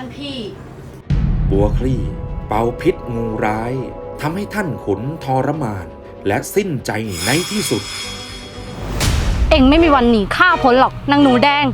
ท่านพี่ บัวคลี่ เป่าพิษงูร้ายทำให้ท่านขุนทรมาน และสิ้นใจในที่สุด เองไม่มีวันหนีข้าพ้นหรอกนางหนูแดง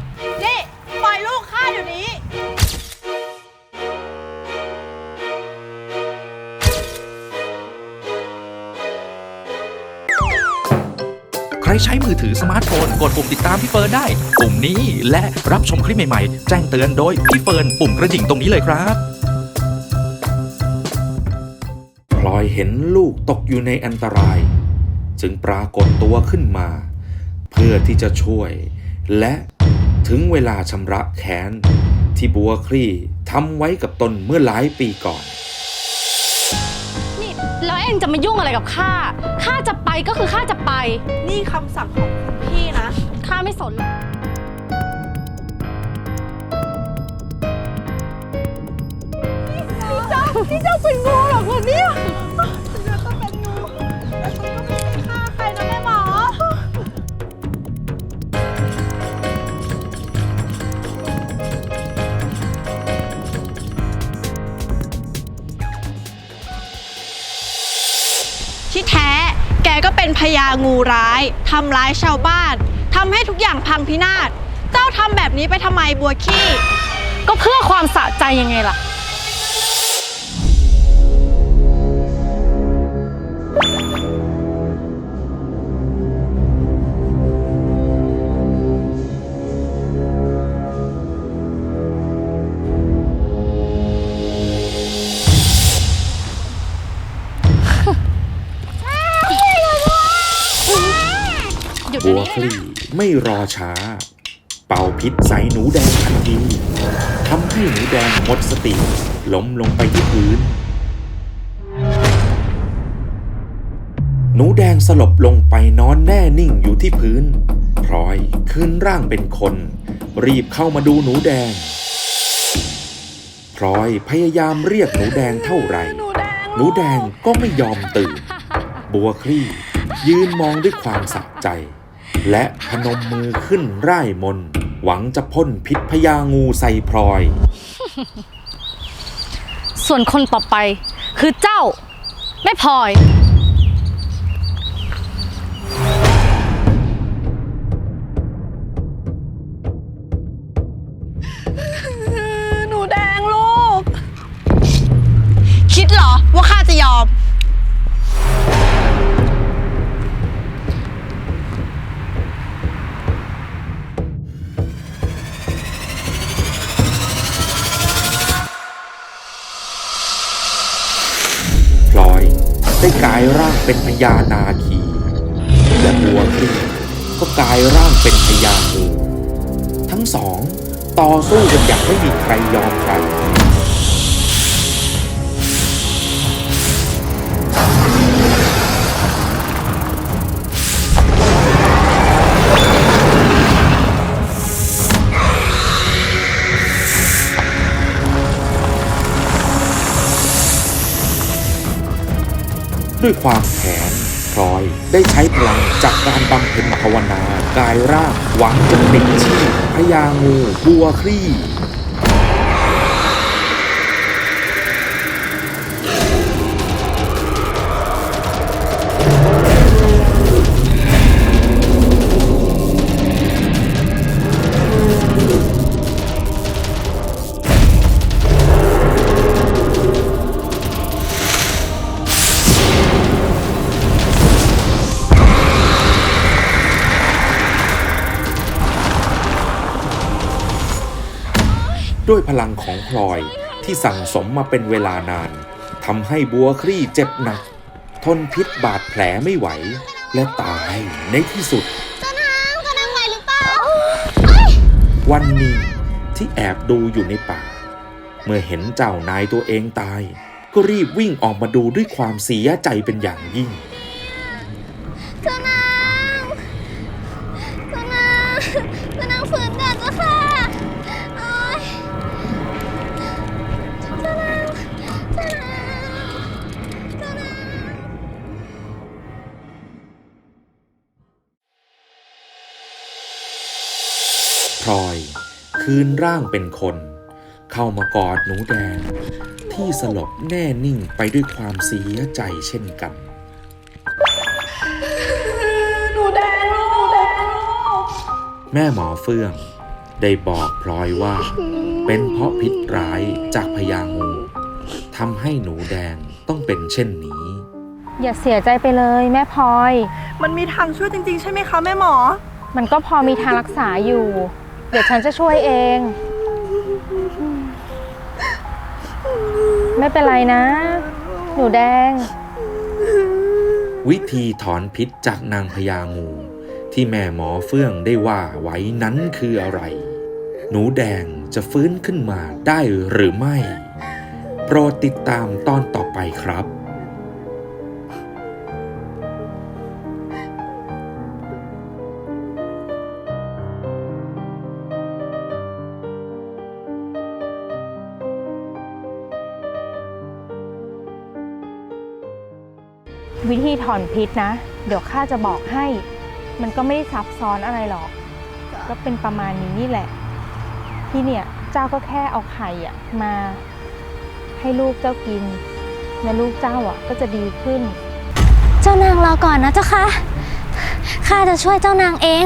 ใช้มือถือสมาร์ทโฟน กดปุ่มติดตามพี่เฟิร์นได้ ปุ่มนี้และรับชมคลิปใหม่ๆ แจ้งเตือนโดยพี่เฟิร์นปุ่มกระดิ่งตรงนี้เลยครับพลอยเห็นลูกตกอยู่ในอันตราย จึงปรากฏตัวขึ้นมา เพื่อที่จะช่วย และถึงเวลาชำระแค้นที่บัวคลี่ทำไว้กับตนเมื่อหลายปีก่อน แล้วเองจะมายุ่งอะไรกับข้า ข้าจะไปก็คือข้าจะไป นี่คำสั่งของคุณพี่นะ ข้าไม่สนหรอกนี่เจ้าเป็นงูเหรอคนเนี้ย ที่แท้ แกก็เป็นพญางูร้ายทำร้ายชาวบ้านทำให้ทุกอย่างพังพินาศ เจ้าทำแบบนี้ไปทำไมบัวขี้ ก็เพื่อความสะใจยังไงล่ะ หยุดบัวคลี่ไม่รอช้า เป่าพิษใส่หนูแดงทันทีทำให้หนูแดงหมดสติล้มลงไปที่พื้น หนูแดงสลบลงไปนอนแน่นิ่งอยู่ที่พื้นพลอยขึ้นร่างเป็นคน รีบเข้ามาดูหนูแดงพลอยพยายามเรียกหนูแดงเท่าไหร่ หนูแดงหนูแดงก็ไม่ยอมตื่น บัวคลี่ยืนมองด้วยความสะใจ และพนมมือขึ้นร่ายมน หวังจะพ่นพิษพญางูใส่พลอย ส่วนคนต่อไปคือเจ้า ไม่พลอย ได้กลายร่างเป็นพญานาคีและบัวคลี่ก็กลายร่างเป็นพญางูทั้งสองต่อสู้กันอย่างไม่มีใครยอมใคร ด้วยความแค้นพลอยได้ใช้พลังจากการบำเพ็ญภาวนากายร่างหวังจะปลิดชีพพญางูบัวคลี่ ด้วยพลังของพลอยที่สั่งสมมาเป็นเวลานานทำให้บัวคลี่เจ็บหนัก ทนพิษบาดแผลไม่ไหว และตายในที่สุดต้นน้ำต้นน้ำไหวหรือเปล่าวันนี้ที่แอบดูอยู่ในป่า เมื่อเห็นเจ้านายตัวเองตาย ก็รีบวิ่งออกมาดูด้วยความเสียใจเป็นอย่างยิ่ง พลอย คืนร่างเป็นคนขเข้ามากอดหนูแดง ที่สลบแน่นิ่งไปด้วยความเสียใจเช่นกันแม่หมอเฟื่อง ได้บอกพลอยว่า เป็นเพราะพิษร้ายจากพญางูทำให้หนูแดงต้องเป็นเช่นนี้ อย่าเสียใจไปเลยแม่พลอย มันมีทางช่วยจริงๆ ใช่ไหมคะแม่หมอ มันก็พอมีทางรักษาอยู่เดี๋ยวฉันจะช่วยเอง ไม่เป็นไรนะ หนูแดง วิธีถอนพิษจากนางพญางู ที่แม่หมอเฟื่องได้ว่าไว้นั้นคืออะไร หนูแดงจะฟื้นขึ้นมาได้หรือไม่ โปรดติดตามตอนต่อไปครับ วิธีถอนพิษนะ เดี๋ยวข้าจะบอกให้ มันก็ไม่ได้ซับซ้อนอะไรหรอก ก็เป็นประมาณนี้นี่แหละ ที่เนี่ยเจ้าก็แค่เอาไข่อะมาให้ลูกเจ้ากินแล้วลูกเจ้าอะก็จะดีขึ้น เจ้านางรอก่อนนะเจ้าค่ะ ข้าจะช่วยเจ้านางเอง